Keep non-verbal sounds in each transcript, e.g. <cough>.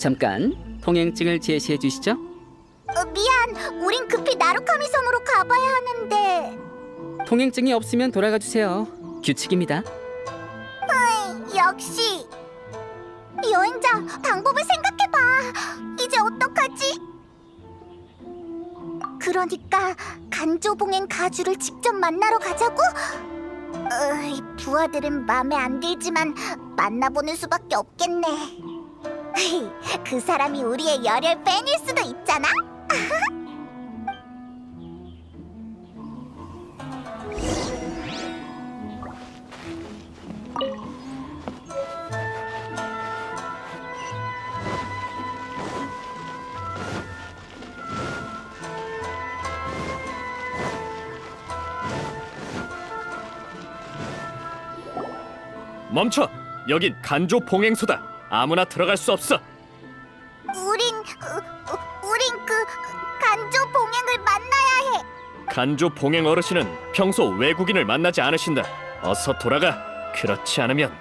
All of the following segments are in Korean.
잠깐 통행증을 제시해 주시죠. 어, 미안, 우린 급히 나루카미 섬으로 가봐야 하는데. 통행증이 없으면 돌아가 주세요. 규칙입니다. 으이, 역시. 여행자, 방법을 생각해봐. 이제 어떡하지? 그러니까 간조봉행 가주를 직접 만나러 가자고? 으이, 부하들은 마음에 안 들지만 만나보는 수밖에 없겠네. <laughs> 그 사람이 우리의 열혈 팬일 수도 있잖아. 멈춰! 여긴 간조 봉행소다. 아무나 들어갈 수 없어. 우린 우린 그 간조 봉행을 만나야 해. 간조 봉행 어르신은 평소 외국인을 만나지 않으신다. 어서 돌아가. 그렇지 않으면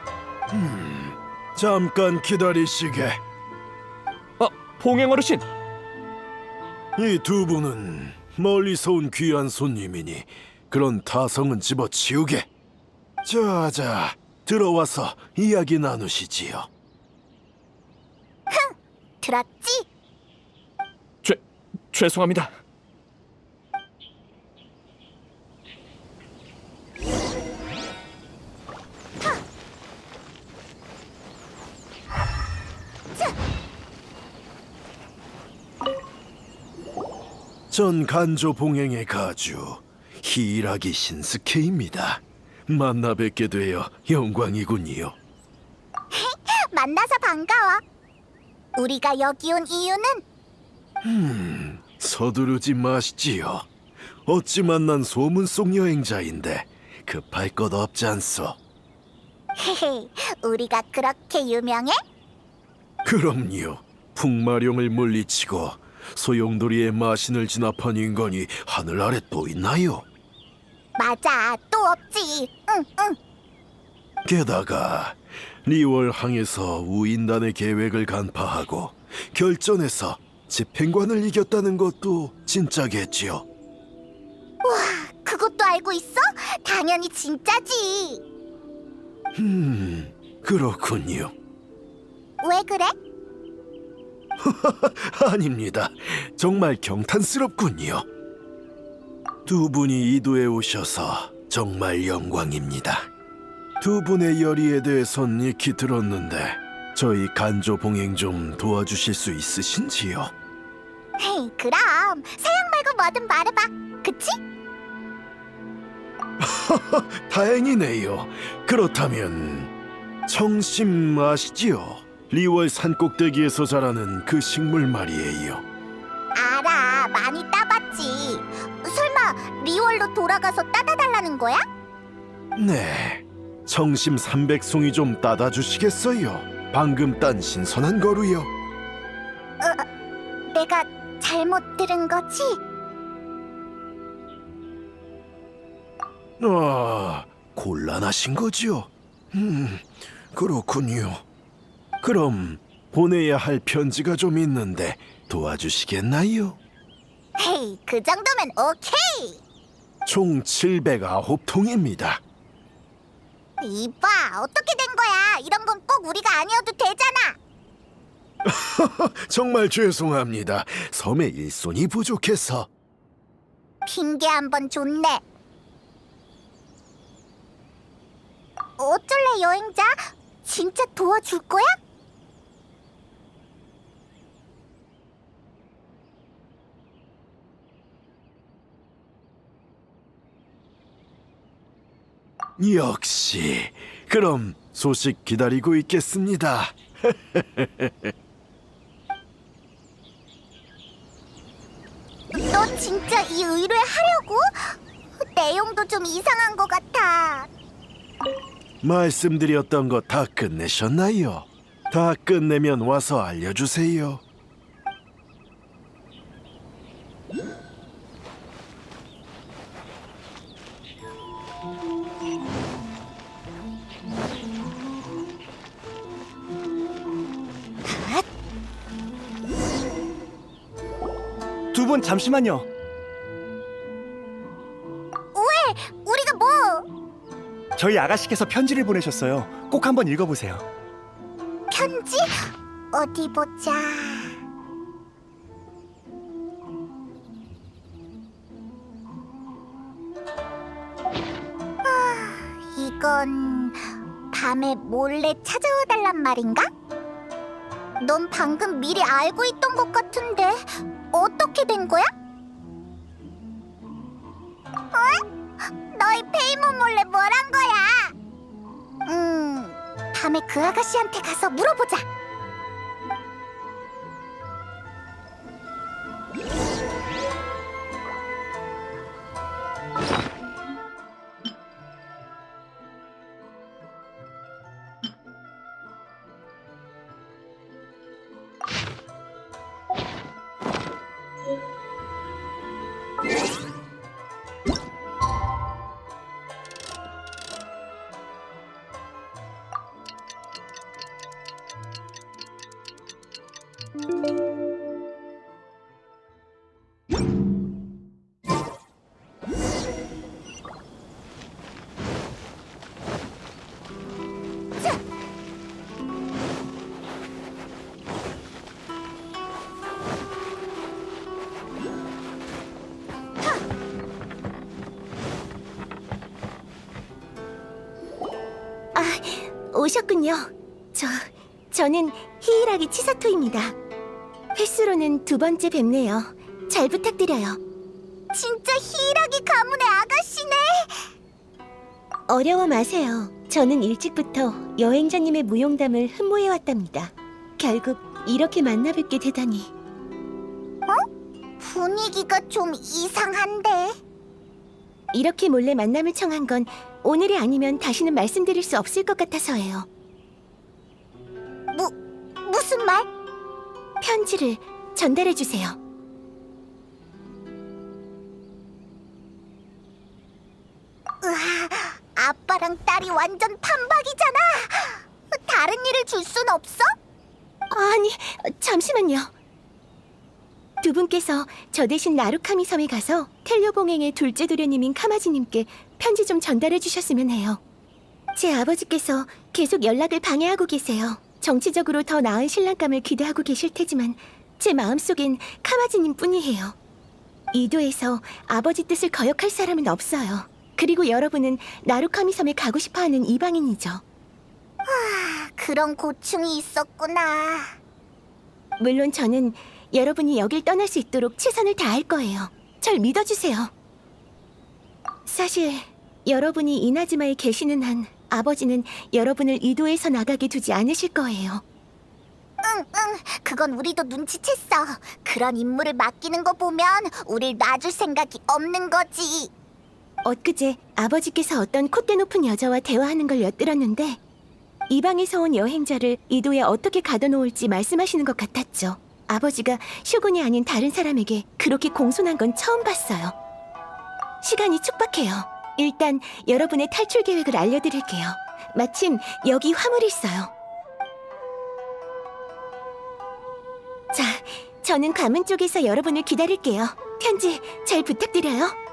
잠깐 기다리시게. 어 봉행 어르신 이 두 분은 멀리서 온 귀한 손님이니 그런 타성은 집어치우게. 자자, 들어와서 이야기 나누시지요. 들었지? 죄 죄송합니다. 전 간조 봉행의 가주 히라기 신스케입니다. 만나 뵙게 되어 영광이군요. <laughs> 만나서 반가워. 우리가 여기 온 이유는 서두르지 마시지요. 어찌 만난 소문 속 여행자인데 급할 것 없지 않소. 헤헤, 우리가 그렇게 유명해? 그럼요. 풍마룡을 물리치고 소용돌이의 마신을 진압한 인간이 하늘 아래 또 있나요? 맞아, 또 없지. 응, 응. 게다가 리월 항에서 우인단의 계획을 간파하고 결전에서 집행관을 이겼다는 것도 진짜겠지요. 그것도 알고 있어? 당연히 진짜지. 음, 그렇군요. 왜 그래? <laughs> 아닙니다. 정말 경탄스럽군요. 두 분이 이도에 오셔서 정말 영광입니다. 두 분의 열의에 대해선 익히 들었는데 저희 간조 봉행 좀 도와주실 수 있으신지요? 헤이, 그럼 사양 말고 뭐든 말해봐. 그치? <laughs> 다행이네요. 그렇다면 청심 아시지요? 리월 산꼭대기에서 자라는 그 식물 말이에요. 알아, 많이 따봤지. 설마 리월로 돌아가서 따다 달라는 거야? 네, 청심 300송이 좀 따다 주시겠어요? 방금 딴 신선한 거루요. 내가 잘못 들은 거지? 아, 곤란하신 거죠? 음, 그렇군요. 그럼 보내야 할 편지가 좀 있는데 도와주시겠나요? 헤이, 그 정도면 오케이. 총 709통입니다. 이봐, 어떻게 된 거야? 이런 건 꼭 우리가 아니어도 되잖아. <laughs> 정말 죄송합니다. 섬에 일손이 부족해서. 핑계 한 번 좋네. 어쩔래 여행자? 진짜 도와줄 거야? 역시. 그럼 소식 기다리고 있겠습니다. 너 진짜 이 의뢰 하려고? 내용도 좀 이상한 것 같아. 말씀드렸던 거 다 끝내셨나요? 다 끝내면 와서 알려주세요. 분 잠시만요. 우리가 뭐? 저희 아가씨께서 편지를 보내셨어요. 꼭 한번 읽어보세요. 편지? 어디 보자. 아, 이건 밤에 몰래 찾아와 달란 말인가? 넌 방금 미리 알고 있던 것 같은데 어떻게 된 거야? 어? 너희 페이몬 몰래 뭘 한 거야? 음, 밤에 그 아가씨한테 가서 물어보자. 오셨군요. 저 저는 히이라기 치사토입니다. 횟수로는 두 번째 뵙네요. 잘 부탁드려요. 진짜 히이라기 가문의 아가씨네. 어려워 마세요. 저는 일찍부터 여행자님의 무용담을 흠모해 왔답니다. 결국 이렇게 만나 뵙게 되다니. 분위기가 좀 이상한데. 이렇게 몰래 만남을 청한 건 오늘이 아니면 다시는 말씀드릴 수 없을 것 같아서예요. 무 무슨 말? 편지를 전달해 주세요. 으아, 아빠랑 딸이 완전 판박이잖아. 다른 일을 줄 순 없어? 아니, 잠시만요. 두 분께서 저 대신 나루카미 섬에 가서 텔료 봉행의 둘째 도련님인 카마지님께 편지 좀 전달해 주셨으면 해요. 제 아버지께서 계속 연락을 방해하고 계세요. 정치적으로 더 나은 신랑감을 기대하고 계실 테지만 제 마음속엔 카마지님 뿐이에요. 이도에서 아버지 뜻을 거역할 사람은 없어요. 그리고 여러분은 나루카미 섬에 가고 싶어하는 이방인이죠. 그런 고충이 있었구나. 물론 저는 여러분이 여길 떠날 수 있도록 최선을 다할 거예요. 절 믿어주세요. 사실 여러분이 이나즈마에 계시는 한 아버지는 여러분을 이도에서 나가게 두지 않으실 거예요. 응, 응. 그건 우리도 눈치챘어. 그런 임무를 맡기는 거 보면 우릴 놔줄 생각이 없는 거지. 엊그제 아버지께서 어떤 콧대 높은 여자와 대화하는 걸 엿들었는데 이방에서 온 여행자를 이도에 어떻게 가둬놓을지 말씀하시는 것 같았죠. 아버지가 쇼군이 아닌 다른 사람에게 그렇게 공손한 건 처음 봤어요. 시간이 촉박해요. 일단 여러분의 탈출 계획을 알려드릴게요. 마침 여기 화물이 있어요. 자, 저는 관문 쪽에서 여러분을 기다릴게요. 편지 잘 부탁드려요.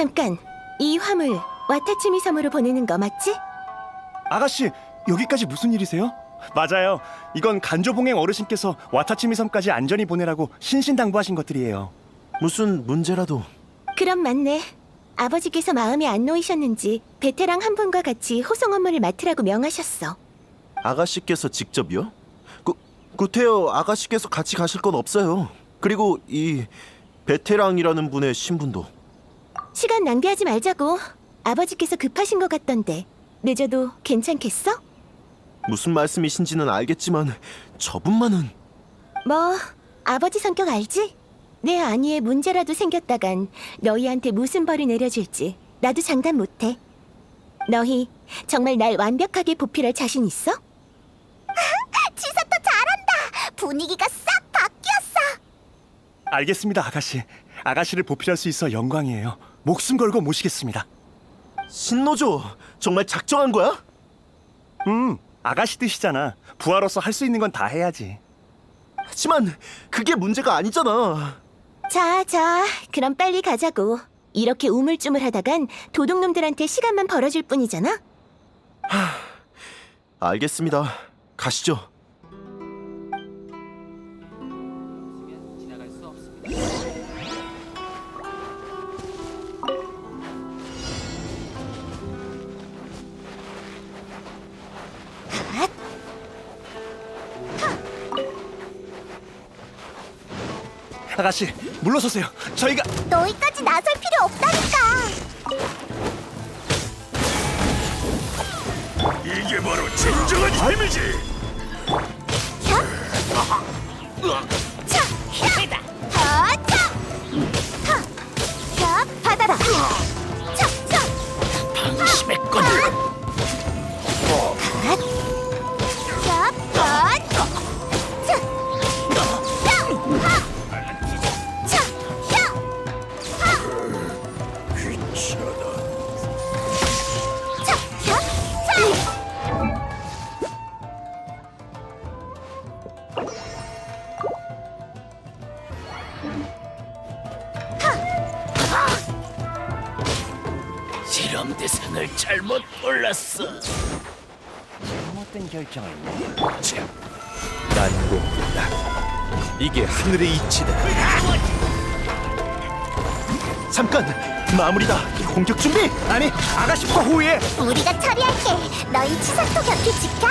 잠깐, 이 화물 와타치미 섬으로 보내는 거 맞지? 아가씨, 여기까지 무슨 일이세요? 맞아요. 이건 간조봉행 어르신께서 와타치미 섬까지 안전히 보내라고 신신당부하신 것들이에요. 무슨 문제라도 그럼 맞네. 아버지께서 마음에 안 놓이셨는지 베테랑 한 분과 같이 호송 업무를 맡으라고 명하셨어. 아가씨께서 직접요? 구, 구태여 아가씨께서 같이 가실 건 없어요. 그리고 이 베테랑이라는 분의 신분도 시간 낭비하지 말자고. 아버지께서 급하신 것 같던데 늦어도 괜찮겠어? 무슨 말씀이신지는 알겠지만 저분만은 뭐 아버지 성격 알지? 내 안위에 문제라도 생겼다간 너희한테 무슨 벌을 내려줄지 나도 장담 못해. 너희 정말 날 완벽하게 보필할 자신 있어? <laughs> 치사토 잘한다. 분위기가 싹 바뀌었어. 알겠습니다, 아가씨. 아가씨를 보필할 수 있어 영광이에요. 목숨 걸고 모시겠습니다. 신노조 정말 작정한 거야? 음, 아가씨 뜻이잖아. 부하로서 할 수 있는 건 다 해야지. 하지만 그게 문제가 아니잖아. 자, 자, 그럼 빨리 가자고. 이렇게 우물쭈물하다간 도둑놈들한테 시간만 벌어줄 뿐이잖아. 알겠습니다. 가시죠. 아가씨, 물러서세요. 저희가 너희까지 나설 필요 없다니까. 이게 바로 진정한 힘이지. 차, 야, 아, 차, 하, 야, 받아라. 당신의 건 야, 실험 대상을 잘못 골랐어. 잘못된 결정을 난공불락 이게 하늘의 이치다 잠깐 마무리다. 공격 준비. 아니, 아가씨부터 호위해. 우리가 처리할게. 너희 치사토 곁에 지켜.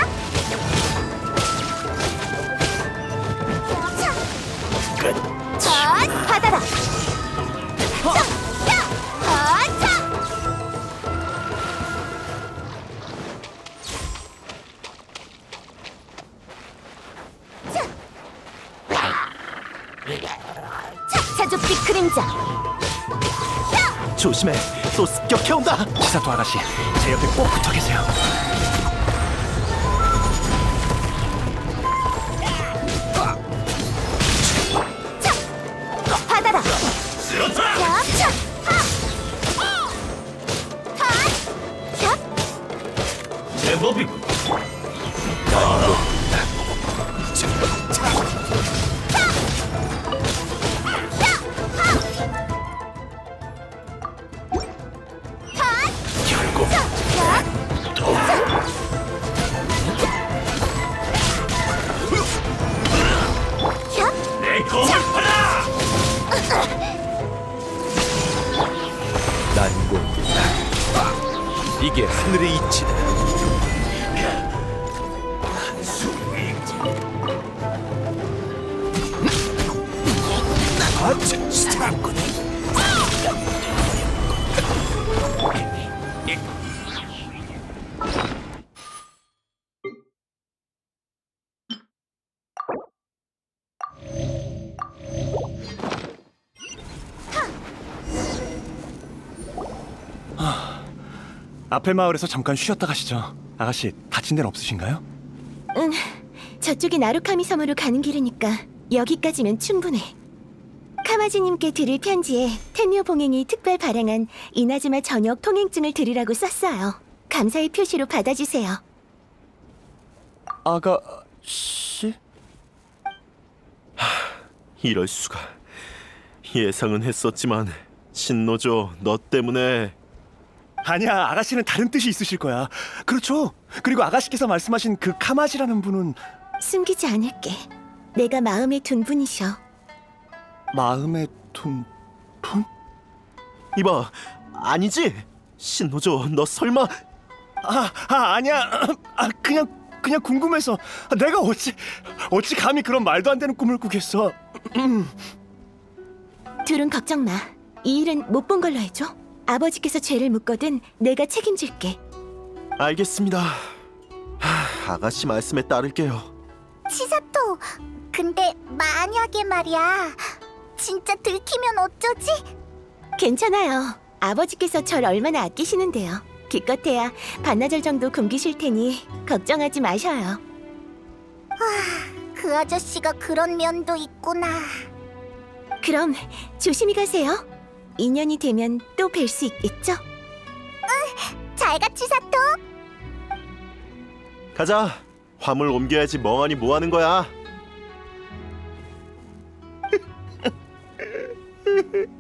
차. 자, 받아라. 차, 조심해. 또 습격해 온다. 치사토 아가씨, 제 옆에 꼭 붙어 계세요. 받아라. 야, 차. 하. 하. 야, 제법이군. 난공불락 이게 하늘의 이치다 앞에 마을에서 잠깐 쉬었다 가시죠. 아가씨, 다친 데는 없으신가요? 응, 저쪽이 나루카미 섬으로 가는 길이니까 여기까지면 충분해. 카마지님께 드릴 편지에 텐뇨 봉행이 특별 발행한 이나즈마 저녁 통행증을 드리라고 썼어요. 감사의 표시로 받아주세요. 아가씨? 이럴 수가. 예상은 했었지만 신노조 너 때문에 아니야, 아가씨는 다른 뜻이 있으실 거야. 그렇죠. 그리고 아가씨께서 말씀하신 그 카마지라는 분은 숨기지 않을게. 내가 마음에 둔 분이셔. 마음에 둔 분? 이봐 아니지? 신노조 너 설마 아, 아 아니야. <clears throat> 아 그냥 그냥 궁금해서 내가 어찌 어찌 감히 그런 말도 안 되는 꿈을 꾸겠어. <clears throat> 둘은 걱정 마. 이 일은 못 본 걸로 해줘. 아버지께서 죄를 묻거든 내가 책임질게. 알겠습니다. 하, 아가씨 말씀에 따를게요. 치사토. 근데 만약에 말이야. 진짜 들키면 어쩌지? 괜찮아요. 아버지께서 절 얼마나 아끼시는데요. 기껏해야 반나절 정도 굶기실 테니 걱정하지 마셔요. 그 아저씨가 그런 면도 있구나. 그럼 조심히 가세요. 인연이 되면 또 뵐 수 있겠죠? 잘 가 치사토. 가자. 화물 옮겨야지 멍하니 뭐 하는 거야? <laughs>